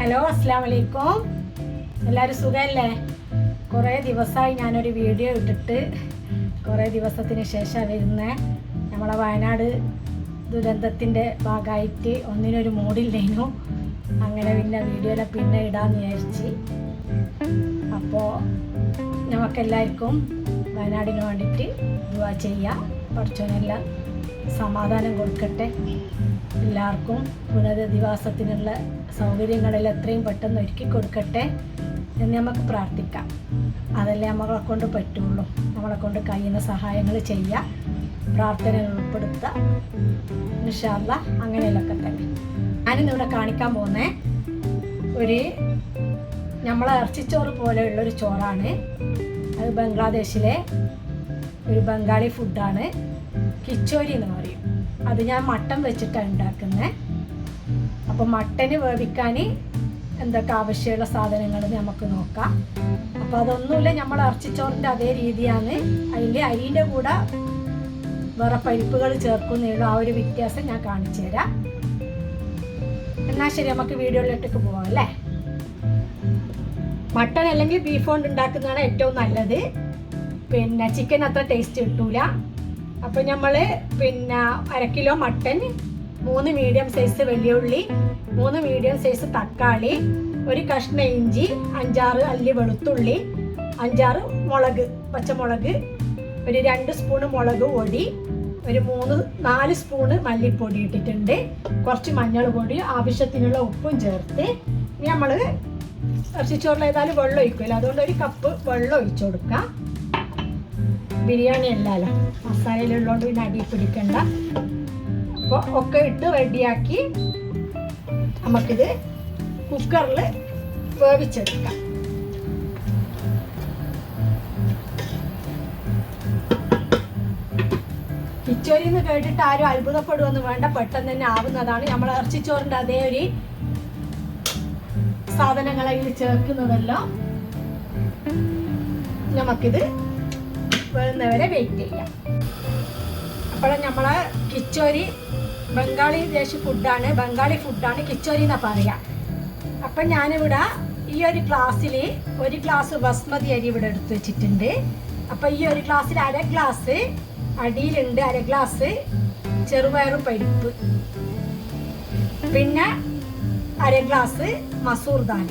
Hello അസ്സാം വലൈക്കും എല്ലാവരും സുഖമല്ലേ കുറേ ദിവസമായി ഞാനൊരു വീഡിയോ ഇട്ടിട്ട് കുറേ ദിവസത്തിന് ശേഷം വരുന്നത് നമ്മളെ വയനാട് ദുരന്തത്തിന്റെ ഭാഗമായിട്ട് ഒന്നിനൊരു മൂടില്ലേനു. അങ്ങനെ പിന്നെ വീഡിയോയിലെ പിന്നെ ഇടാമെന്ന് വിചാരിച്ച്. അപ്പോൾ നമുക്കെല്ലാവർക്കും വയനാടിന് വേണ്ടിയിട്ട് ദുവാ ചെയ്യാം. പഠിച്ചവനെല്ലാം സമാധാനം കൊടുക്കട്ടെ. എല്ലാവർക്കും പുനരധിവാസത്തിനുള്ള സൗകര്യങ്ങളിൽ എത്രയും പെട്ടെന്ന് ഒരുക്കി കൊടുക്കട്ടെ എന്ന് നമുക്ക് പ്രാർത്ഥിക്കാം. അതല്ലേ നമ്മളെ കൊണ്ട് പറ്റുള്ളൂ. നമ്മളെ കൊണ്ട് കഴിയുന്ന സഹായങ്ങൾ ചെയ്യുക പ്രാർത്ഥനകൾ ഉൾപ്പെടുത്തുക. നിഷാല്ല അങ്ങനെയൊക്കെ തന്നെ. ഞാനിന്നിവിടെ കാണിക്കാൻ പോകുന്ന ഒരു നമ്മളെ ഇറച്ചിച്ചോറ് പോലെയുള്ള ഒരു ചോറാണ്. അത് ബംഗ്ലാദേശിലെ ഒരു ബംഗാളി ഫുഡാണ് കിച്ചോരി എന്ന് പറയും. അത് ഞാൻ മട്ടൻ വെച്ചിട്ടാണ് ഉണ്ടാക്കുന്നത് അപ്പോൾ മട്ടന് വേവിക്കാൻ എന്തൊക്കെ ആവശ്യമുള്ള സാധനങ്ങൾ നമുക്ക് നോക്കാം. അപ്പോൾ അതൊന്നുമില്ല നമ്മൾ ഇറച്ചിച്ചോറിന്റെ അതേ രീതിയാണ്. അതിന്റെ അരിന്റെ കൂടെ വേറെ പരിപ്പുകൾ ചേർക്കുന്നേ ആ ഒരു വ്യത്യാസം ഞാൻ കാണിച്ചു തരാം. എന്നാൽ ശരി നമുക്ക് വീഡിയോയിലോട്ടേക്ക് പോവാം അല്ലേ? മട്ടൺ അല്ലെങ്കിൽ ബീഫ് കൊണ്ട് ഉണ്ടാക്കുന്നതാണ് ഏറ്റവും നല്ലത്. പിന്നെ ചിക്കൻ അത്ര ടേസ്റ്റ് കിട്ടൂല. അപ്പോൾ നമ്മൾ പിന്നെ അര കിലോ മട്ടൻ മൂന്ന് മീഡിയം സൈസ് വെള്ളിയുള്ളി മൂന്ന് മീഡിയം സൈസ് തക്കാളി ഒരു കഷ്ണ ഇഞ്ചി അഞ്ചാറ് അല്ലി വെളുത്തുള്ളി അഞ്ചാറ് മുളക് പച്ചമുളക് ഒരു രണ്ട് സ്പൂണ് മുളക് പൊടി ഒരു മൂന്ന് നാല് സ്പൂണ് മല്ലിപ്പൊടി ഇട്ടിട്ടുണ്ട്. കുറച്ച് മഞ്ഞൾ പൊടി ആവശ്യത്തിനുള്ള ഉപ്പും ചേർത്ത് ഇനി നമ്മൾ ഇറച്ചിച്ചോറിൽ ഏതായാലും വെള്ളം ഒഴിക്കുമല്ലോ അതുകൊണ്ട് ഒരു കപ്പ് വെള്ളം ഒഴിച്ചു കൊടുക്കാം. ബിരിയാണി അല്ലല്ലോ. മസാലയിലുള്ളതുകൊണ്ട് പിന്നെ അടി പിടിക്കണ്ട. അപ്പോൾ ഒക്കെ ഇട്ട് റെഡിയാക്കി നമുക്കിത് കുക്കറിൽ വേവിച്ചെടുക്കാം. കിച്ചോരി എന്ന് കേട്ടിട്ട് ആരും അത്ഭുതപ്പെടുമെന്ന് വേണ്ട പെട്ടെന്ന് തന്നെ ആവുന്നതാണ്. നമ്മൾ ഇറച്ചിച്ചോറിന്റെ അതേ ഒരു സാധനങ്ങളെ ചേർക്കുന്നതല്ലോ നമുക്കിത് വരുന്നവരെ വെയിറ്റ് ചെയ്യാം. അപ്പോൾ നമ്മളെ കിച്ചോരി ബംഗാളി ദേശി ഫുഡാണ് ബംഗാളി ഫുഡാണ് കിച്ചോരി എന്നാ പറയാ. അപ്പം ഞാനിവിടെ ഈ ഒരു ഗ്ലാസ്സിൽ ഒരു ഗ്ലാസ് ബസ്മതി അരി ഇവിടെ എടുത്തു വെച്ചിട്ടുണ്ട്. അപ്പം ഈ ഒരു ഗ്ലാസ്സിൽ അര ഗ്ലാസ് അടിയിലുണ്ട് അര ഗ്ലാസ് ചെറുപയറും പരിപ്പ്. പിന്നെ അര ഗ്ലാസ് മസൂർ ദാൽ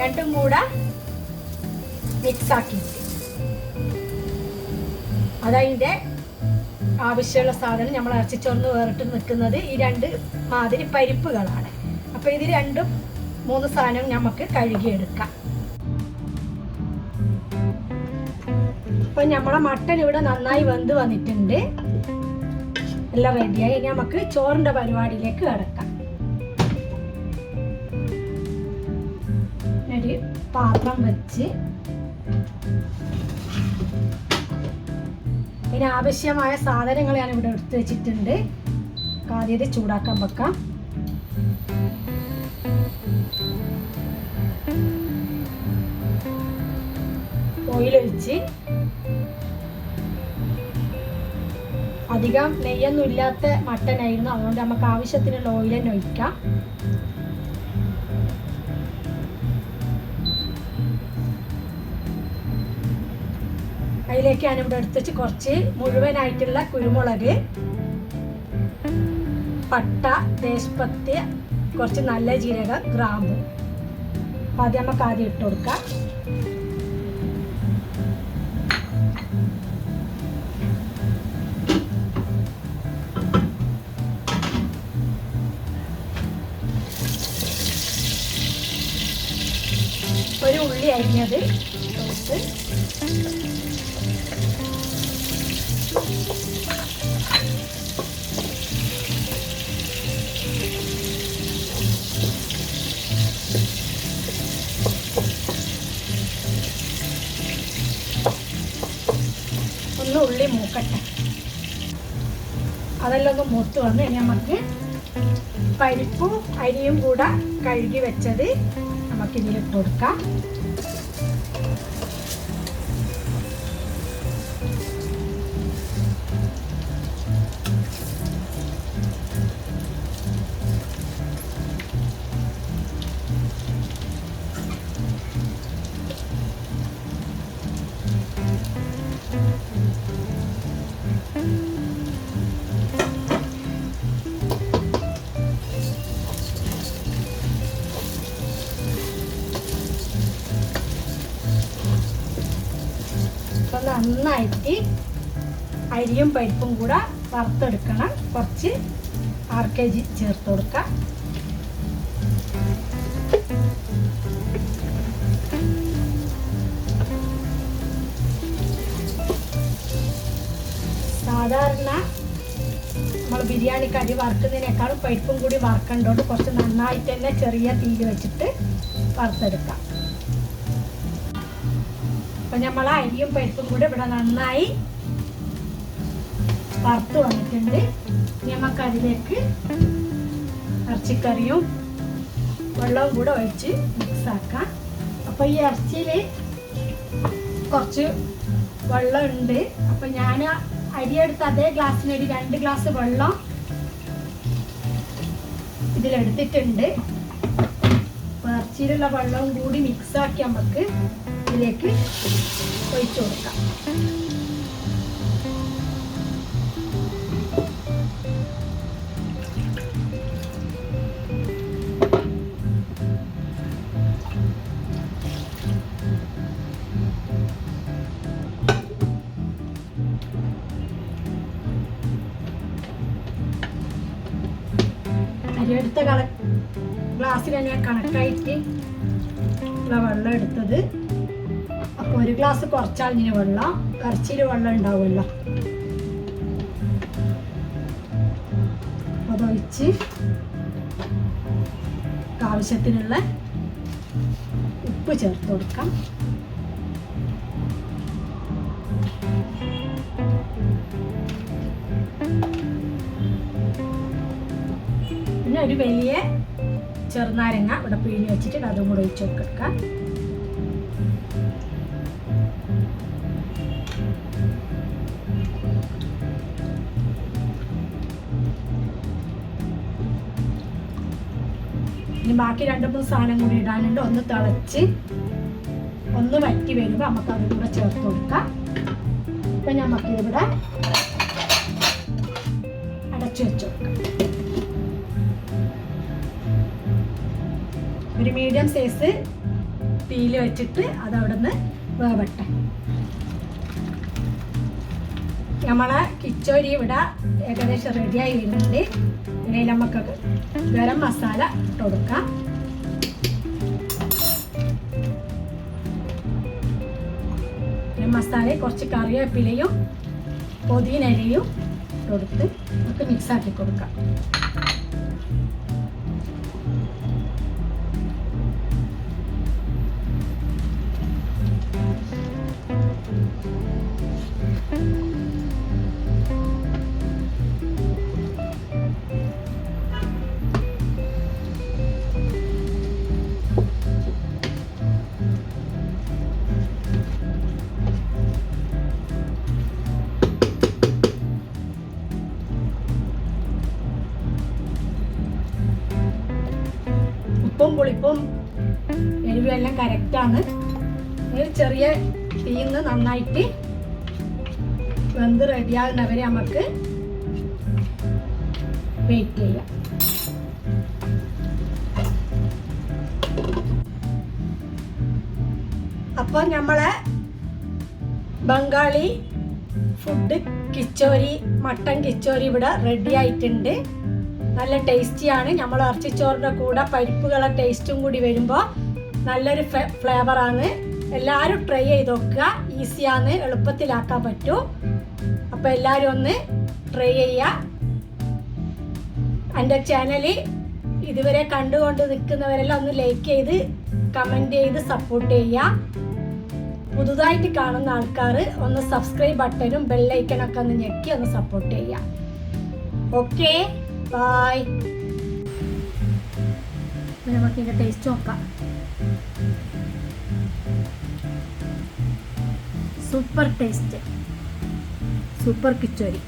രണ്ടും കൂടെ മിക്സ് ആക്കിയിട്ട്. അതതിന്റെ ആവശ്യമുള്ള സാധനം നമ്മൾ ഇറച്ചിച്ചോർന്ന് വേറിട്ട് നിൽക്കുന്നത് ഈ രണ്ട് മാതിരി പരിപ്പുകളാണ്. അപ്പോൾ ഇത് രണ്ടും മൂന്ന് സാധനം നമുക്ക് കഴുകിയെടുക്കാം. അപ്പം നമ്മളെ മട്ടൻ ഇവിടെ നന്നായി വെന്ത് വന്നിട്ടുണ്ട്. എല്ലാം റെഡിയായി. ഇനി നമുക്ക് ചോറിന്റെ പരിപാടിയിലേക്ക് കിടക്കാം. ഒരു പാത്രം വെച്ച് ഇതിന് ആവശ്യമായ സാധനങ്ങൾ ഞാൻ ഇവിടെ എടുത്തു വെച്ചിട്ടുണ്ട്. ആദ്യം ചൂടാക്കാൻ വെക്കാം. ഓയിൽ ഒഴിച്ച് അധികം നെയ്യൊന്നും ഇല്ലാത്ത മട്ടനായിരുന്നു. അതുകൊണ്ട് നമുക്ക് ആവശ്യത്തിനുള്ള ഓയിൽ ഒഴിക്കാം. അതിലേക്ക് ഇവിടെ എടുത്തിട്ട് കുറച്ച് മുഴുവനായിട്ടുള്ള കുരുമുളക് പട്ട തേജ്പത്ത് കുറച്ച് നല്ല ജീരകം ഗ്രാമ്പു. ആദ്യം നമുക്ക് ആദ്യം ഇട്ട് കൊടുക്കാം. ഒരു ഉള്ളി അരിഞ്ഞത് ഒന്ന് ഉള്ളി മൂക്കട്ടെ. അതെല്ലാം ഒന്ന് മൂത്ത് വന്ന് നമുക്ക് പരിപ്പും അരിയും കൂടെ കഴുകി വെച്ചത് നമുക്കിതിൽ ഇതിലിട്ട് നന്നായിട്ട് അരിയും പരിപ്പും കൂടെ വറുത്തെടുക്കണം. കുറച്ച് ആർ കെ ജി ചേർത്ത് കൊടുക്കാം. സാധാരണ നമ്മൾ ബിരിയാണിക്ക് അരി വറുക്കുന്നതിനേക്കാളും പരിപ്പും കൂടി വറുക്കേണ്ടതുകൊണ്ട് കുറച്ച് നന്നായിട്ട് തന്നെ ചെറിയ തീയിൽ വെച്ചിട്ട് വറുത്തെടുക്കാം. അപ്പം നമ്മൾ അരിയും പരിപ്പും കൂടെ ഇവിടെ നന്നായി വറുത്ത് വന്നിട്ടുണ്ട്. നമുക്ക് അതിലേക്ക് ഇറച്ചിക്കറിയും വെള്ളവും കൂടെ ഒഴിച്ച് മിക്സ് ആക്കാം. അപ്പൊ ഈ ഇറച്ചിയിൽ കുറച്ച് വെള്ളം ഉണ്ട് അപ്പൊ ഞാൻ അരിയെടുത്ത് അതേ ഗ്ലാസ്സിനടി രണ്ട് ഗ്ലാസ് വെള്ളം ഇതിലെടുത്തിട്ടുണ്ട്. ഇറച്ചിയിലുള്ള വെള്ളവും കൂടി മിക്സ് ആക്കി നമുക്ക് ഇതിലേക്ക് ഒഴിച്ചു കൊടുക്കാം. അരിയെടുത്ത കള ഗ്ലാസ്സിൽ തന്നെ കണക്കായിട്ട് ഉള്ള വെള്ളം എടുത്തത്. ഒരു ഗ്ലാസ് കുറച്ചാൽ ഇങ്ങനെ വെള്ളം ഇറച്ചിയിൽ വെള്ളം ഉണ്ടാവുമല്ലോ. അതൊഴിച്ച് ആവശ്യത്തിനുള്ള ഉപ്പ് ചേർത്ത് കൊടുക്കാം. പിന്നെ ഒരു വലിയ ചെറുനാരങ്ങ ഇവിടെ പിഴിഞ്ഞ് വെച്ചിട്ട് അതും കൂടെ ഒഴിച്ച് കൊടുക്കാം. ഇനി ബാക്കി രണ്ട് മൂന്ന് സാധനം കൂടി ഇടാനുണ്ട്. ഒന്ന് തിളച്ച് ഒന്ന് വറ്റി വരുമ്പോൾ നമുക്ക് അതും കൂടെ ചേർത്ത് കൊടുക്കാം. ഇപ്പം നമുക്കിതിവിടെ അടച്ചു വെച്ച് ഒരു മീഡിയം സൈസ് തീയിൽ വെച്ചിട്ട് അത് അവിടെ നിന്ന് വേവട്ടെ. നമ്മളെ കിച്ചോരി ഇവിടെ ഏകദേശം റെഡിയായി വരുന്നുണ്ട്. ഇതിൽ നമുക്ക് ഗരം മസാല ഇട്ട് കൊടുക്കാം. ഗരം മസാല കുറച്ച് കറിവേപ്പിലയും പൊതിനരയും കൊടുത്ത് നമുക്ക് മിക്സാക്കി കൊടുക്കാം. ഉപ്പും പുളിപ്പും എരിവും എല്ലാം കറക്റ്റാണ് ഒരു ചെറിയ തീന്ന് നന്നായിട്ട് വെന്ത് റെഡിയാകുന്നവരെ നമുക്ക് വെയിറ്റ് ചെയ്യാം. അപ്പോൾ നമ്മളെ ബംഗാളി ഫുഡ് കിച്ചോരി മട്ടൻ കിച്ചോരി ഇവിടെ റെഡി ആയിട്ടുണ്ട്. നല്ല ടേസ്റ്റിയാണ്. നമ്മൾ ഇറച്ചിച്ചോറിന്റെ കൂടെ പരിപ്പുകളെ ടേസ്റ്റും കൂടി വരുമ്പോൾ നല്ലൊരു ഫ്ലേവറാണ്. എല്ലാവരും ട്രൈ ചെയ്ത് നോക്കുക. ഈസിയാണ് എളുപ്പത്തിലാക്കാൻ പറ്റും. അപ്പോൾ എല്ലാവരും ഒന്ന് ട്രൈ ചെയ്യുക. എന്റെ ചാനൽ ഇതുവരെ കണ്ടുകൊണ്ട് നിൽക്കുന്നവരെല്ലാം ഒന്ന് ലൈക്ക് ചെയ്ത് കമന്റ് ചെയ്ത് സപ്പോർട്ട് ചെയ്യുക. പുതുതായിട്ട് കാണുന്ന ആൾക്കാർ ഒന്ന് സബ്സ്ക്രൈബ് ബട്ടനും ബെല്ലൈക്കണൊക്കെ ഒന്ന് ഞെക്കി ഒന്ന് സപ്പോർട്ട് ചെയ്യുക. ഓക്കെ ബായ് നമുക്ക് ടേസ്റ്റ് നോക്കാം. Super taste super khichuri